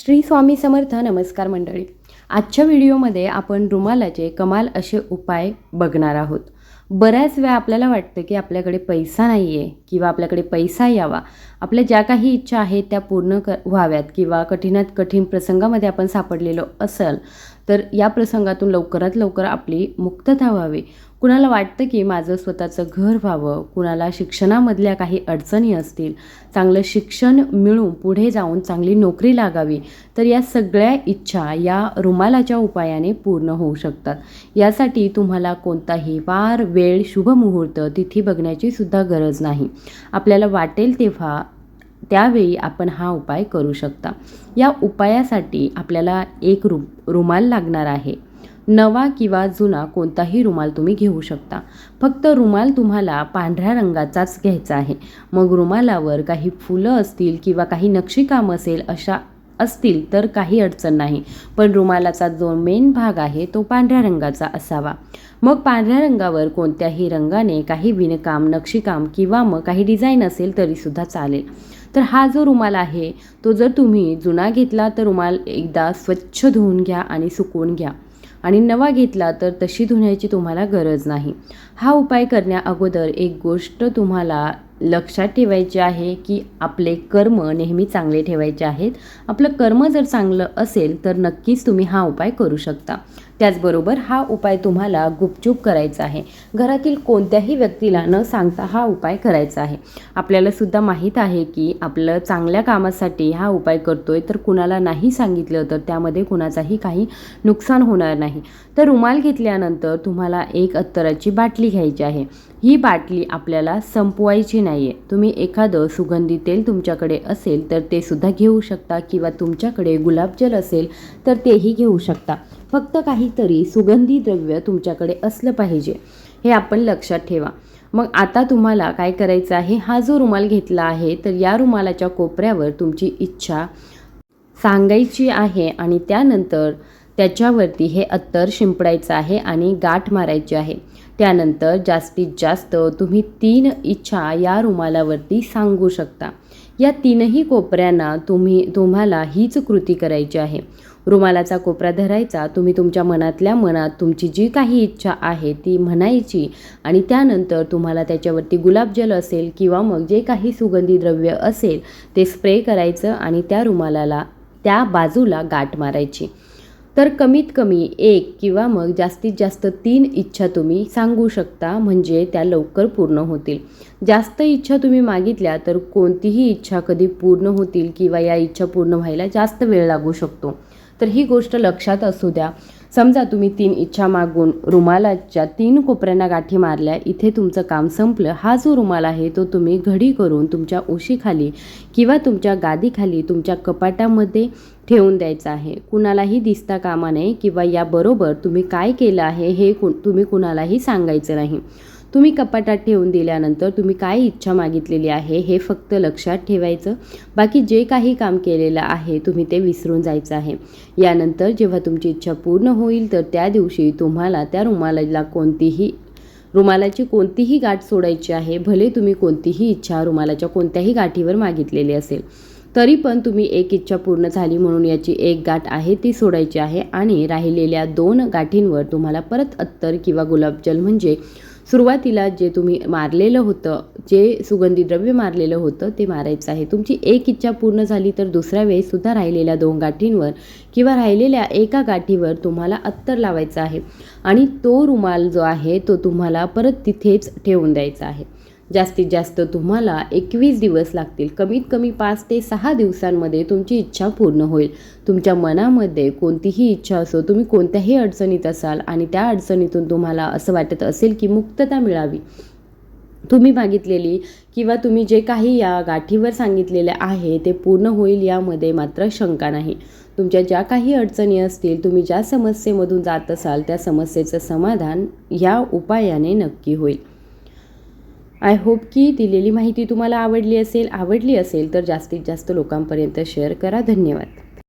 श्री स्वामी समर्थ नमस्कार मंडळी. आजच्या व्हिडिओमध्ये आपण रुमालाचे कमाल असे उपाय बघणार आहोत. बऱ्याच वेळा आपल्याला वाटतं की आपल्याकडे पैसा नाही आहे किंवा आपल्याकडे पैसा यावा. आपल्या ज्या काही इच्छा आहेत त्या पूर्ण क व्हाव्यात किंवा कठीणात कठीण प्रसंगामध्ये आपण सापडलेलो असल तर या प्रसंगातून लवकरात लवकर आपली मुक्तता व्हावी. कुणाला वाटतं की माझं स्वतःचं घर व्हावं कुणाला शिक्षणामधल्या काही अडचणी असतील चांगलं शिक्षण मिळून पुढे जाऊन चांगली नोकरी लागावी तर या सगळ्या इच्छा या रुमालाच्या उपायाने पूर्ण होऊ शकतात. यासाठी तुम्हाला कोणताही वार वेळ शुभमुहूर्त तिथी बघण्याची सुद्धा गरज नाही. आपल्याला वाटेल तेव्हा त्यावेळी आपण हा उपाय करू शकता. या उपायासाठी आपल्याला एक रु रुमाल लागणार आहे. नवा किंवा जुना कोणताही रुमाल तुम्ही घेऊ शकता. फक्त रुमाल तुम्हाला पांढऱ्या रंगाचाच घ्यायचा आहे. मग रुमालावर काही फुलं असतील किंवा काही नक्षीकाम असेल अशा असतील तर काही अडचण नाही. पण रुमालाचा जो मेन भाग आहे तो पांढऱ्या रंगाचा असावा. मग पांढऱ्या रंगावर कोणत्याही रंगाने काही विणकाम नक्षीकाम किंवा मग काही डिझाईन असेल तरीसुद्धा चालेल. तर हा जो रुमाल आहे तो जर तुम्ही जुना घेतला तर रुमाल एकदा स्वच्छ धुवून घ्या आणि सुकवून घ्या. आणि नवा घेतला तर तशी धुण्याची तुम्हाला गरज नाही. हा उपाय करण्या अगोदर एक गोष्ट तुम्हाला लक्षात ठेवायचे आहे की आपले कर्म नेहमी चांगले ठेवायचे आहेत. आपलं कर्म जर चांगलं असेल तर नक्कीच तुम्ही हा उपाय करू शकता. त्याचबरोबर हा उपाय तुम्हाला गुपचूप करायचा आहे. घरातील कोणत्याही व्यक्तीला न सांगता हा उपाय करायचा आहे. आपल्याला सुद्धा माहीत आहे की आपलं चांगल्या कामासाठी हा उपाय करतोय तर कुणाला नाही सांगितलं तर त्यामध्ये कुणाचाही काही नुकसान होणार नाही. तर रुमाल घेतल्यानंतर तुम्हाला एक अत्तराची बाटली घ्यायची आहे. ही बाटली आपल्याला संपवायची नाही आहे तुम्ही एखादं सुगंधी तेल तुमच्याकडे असेल तर ते सुद्धा घेऊ शकता किंवा तुमच्याकडे गुलाबजल असेल तर तेही घेऊ शकता. फक्त काहीतरी सुगंधी द्रव्य तुमच्याकडे असलं पाहिजे हे आपण लक्षात ठेवा. मग आता तुम्हाला काय करायचं आहे? हा जो रुमाल घेतला आहे तर या रुमालाच्या कोपऱ्यावर तुमची इच्छा सांगायची आहे आणि त्यानंतर त्याच्यावरती हे अत्तर शिंपडायचं आहे आणि गाठ मारायची आहे. त्यानंतर जास्तीत जास्त तुम्ही तीन इच्छा या रुमालावरती सांगू शकता. या तीनही कोपऱ्यांना तुम्ही तुम्हाला हीच कृती करायची आहे. रुमालाचा कोपरा धरायचा तुम्ही तुमच्या मनातल्या मनात तुमची जी काही इच्छा आहे ती म्हणायची आणि त्यानंतर तुम्हाला त्याच्यावरती गुलाबजल असेल किंवा मग जे काही सुगंधी द्रव्य असेल ते स्प्रे करायचं आणि त्या रुमालाला त्या बाजूला गाठ मारायची. तर कमीत कमी एक किंवा मग जास्तीत जास्त तीन इच्छा तुम्ही सांगू शकता म्हणजे त्या लवकर पूर्ण होतील. जास्त इच्छा तुम्ही मागितल्या तर कोणतीही इच्छा कधी पूर्ण होतील किंवा या इच्छा पूर्ण व्हायला जास्त वेळ लागू शकतो. तर ही गोष्ट लक्षात असू द्या. समजा तुम्ही तीन इच्छा मागून रुमालाच्या तीन कोपऱ्यांना गाठी मारल्या इथे तुमचं काम संपलं. हा जो रुमाल आहे तो तुम्ही घडी करून तुमच्या ओशीखाली किंवा तुमच्या गादीखाली तुमच्या कपाटामध्ये ठेवून द्यायचा आहे. कुणालाही दिसता कामा नये किंवा याबरोबर तुम्ही काय केलं आहे हे कु तुम्ही कुणालाही सांगायचं नाही. तुम्ही कपाटात ठेवून दिल्यानंतर तुम्ही काय इच्छा मागितलेली आहे हे फक्त लक्षात ठेवायचं. बाकी जे काही काम केलेलं आहे तुम्ही ते विसरून जायचं आहे. यानंतर जेव्हा तुमची इच्छा पूर्ण होईल तर त्या दिवशी तुम्हाला त्या रुमालाला कोणतीही रुमालाची कोणतीही गाठ सोडायची आहे. भले तुम्ही कोणतीही इच्छा रुमालाच्या कोणत्याही गाठीवर मागितलेली असेल तरी पण तुम्ही एक इच्छा पूर्ण झाली म्हणून याची एक गाठ आहे ती सोडायची आहे आणि राहिलेल्या दोन गाठींवर तुम्हाला परत अत्तर किंवा गुलाबजल म्हणजे सुरुवातीला जे तुम्ही मारलेलं होतं जे सुगंधी द्रव्य मारलेलं होतं ते मारायचं आहे. तुमची एक इच्छा पूर्ण झाली तर दुसऱ्या वेळेससुद्धा राहिलेल्या दोन गाठींवर किंवा राहिलेल्या एका गाठीवर तुम्हाला अत्तर लावायचं आहे. आणि तो रुमाल जो आहे तो तुम्हाला परत तिथेच ठेवून द्यायचा आहे. जास्तीत जास्त तुम्हाला एकवीस दिवस लागतील. कमीत कमी पाच ते सहा दिवसांमध्ये तुमची इच्छा पूर्ण होईल. तुमच्या मनामध्ये कोणतीही इच्छा असो तुम्ही कोणत्याही अडचणीत असाल आणि त्या अडचणीतून तुम्हाला असं वाटत असेल की मुक्तता मिळावी. तुम्ही मागितलेली किंवा तुम्ही जे काही या गाठीवर सांगितलेले आहे ते पूर्ण होईल यामध्ये मात्र शंका नाही. तुमच्या ज्या काही अडचणी असतील तुम्ही ज्या समस्येमधून जात असाल त्या समस्येचं समाधान या उपायाने नक्की होईल. आय होप की दिलेली माहिती तुम्हाला आवडली असेल आवडली असेल तर जास्तीत जास्त लोकांपर्यंत शेअर करा. धन्यवाद.